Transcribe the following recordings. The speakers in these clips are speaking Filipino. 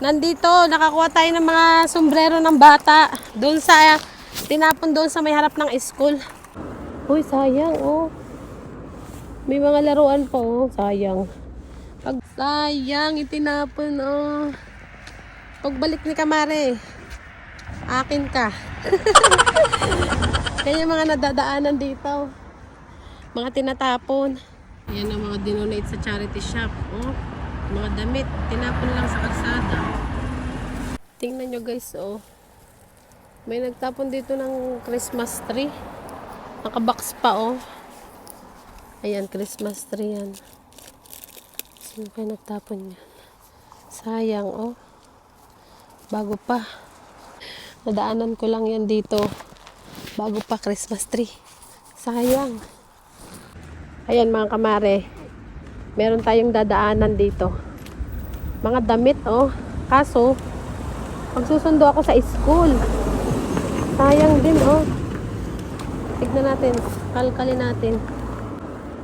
Nandito, nakakuha tayo ng mga sombrero ng bata. Doon sa, tinapon doon sa may harap ng school. Uy, sayang, oh. May mga laruan pa, oh. Sayang. Pag sayang, itinapon, oh. Pagbalik ni Kamare, akin ka. Kaya mga nadadaanan dito. Mga tinatapon. Yan ang mga dinonate sa charity shop, oh. Mga damit, tinapon lang sa kalsada. Tingnan nyo guys, oh. May nagtapon dito ng Christmas tree. Nakabox pa, oh. Ayan, Christmas tree yan. Sino kayo nagtapon yan? Sayang, oh. Bago pa. Nadaanan ko lang yan dito. Bago pa Christmas tree. Sayang. Ayan mga kamare. Meron tayong dadaanan dito. Mga damit, oh. Kaso, magsusundo ako sa school. Sayang din, oh. Tignan natin. Kalkalin natin.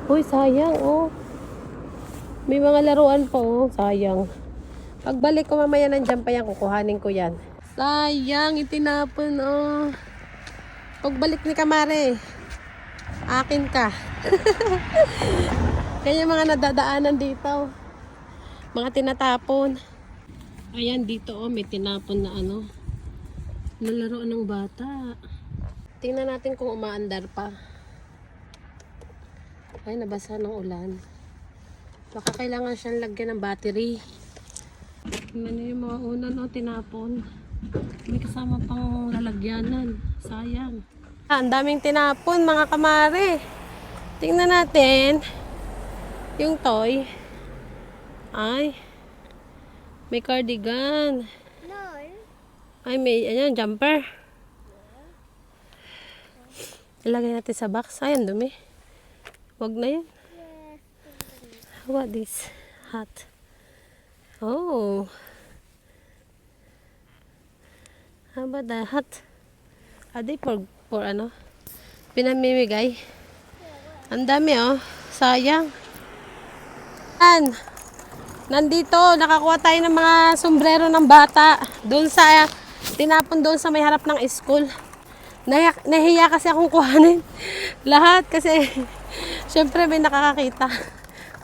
Uy, sayang, oh. May mga laruan pa, oh. Sayang. Pagbalik ko mamaya nandiyan pa yan, kukuhanin ko yan. Sayang, itinapon, oh. Pagbalik ni Kamare, akin ka. Kaya mga nadadaanan dito. Mga tinatapon. Ayan, dito, oh, may tinapon na ano. Nalaroan ng bata. Tingnan natin kung umaandar pa. Ay, nabasa ng ulan. Baka kailangan siyang lagyan ng battery. Niyo yung mga unan, no, tinapon. May kasama pang lalagyanan. Sayang. Ah, ang daming tinapon, mga kamare. Tingnan natin. Yung toy. Ay. May cardigan. No. Ay, may, ayan, jumper. Ilagay natin sa box. Ayan, dumi. Wag na yan. How about this? Hat. Oh. How about the hat? Are they for, for ano? Pinamimigay? Ang dami oh. Sayang. Yan. Nandito, nakakuha tayo ng mga sombrero ng bata. Doon sa, tinapon doon sa may harap ng school. Nahiya, nahiya kasi akong kuhanin. Lahat kasi, syempre may nakakakita.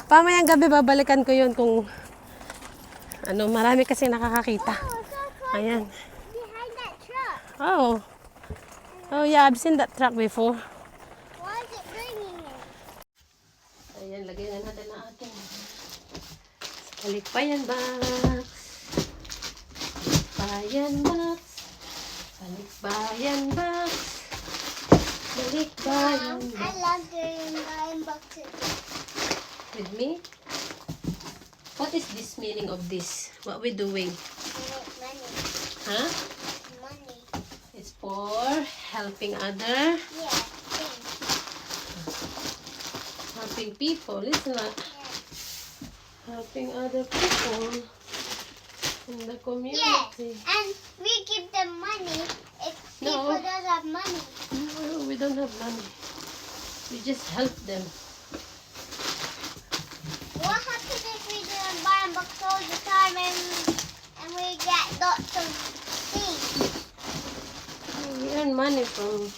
Pamayang gabi babalikan ko yun kung ano, marami kasi nakakakita. Ayan. behind that truck. Oh. Oh yeah, I've seen that truck before. Why is it bringing it? Ayan, lagay na natin ang ating Balikbayan box. Balikbayan box. Balikbayan box. Balikbayan I box. love doing buying boxes. With me? What is this meaning of this? What we doing? I money. Huh? Money. It's for helping other, Yeah. Helping people. Not Yeah. Helping other people in the Yes. community. And we give them money if No. people don't have money. No, we don't have money. We just help them. What happens if we don't buy a box all the time and and we get lots of things? We earn money from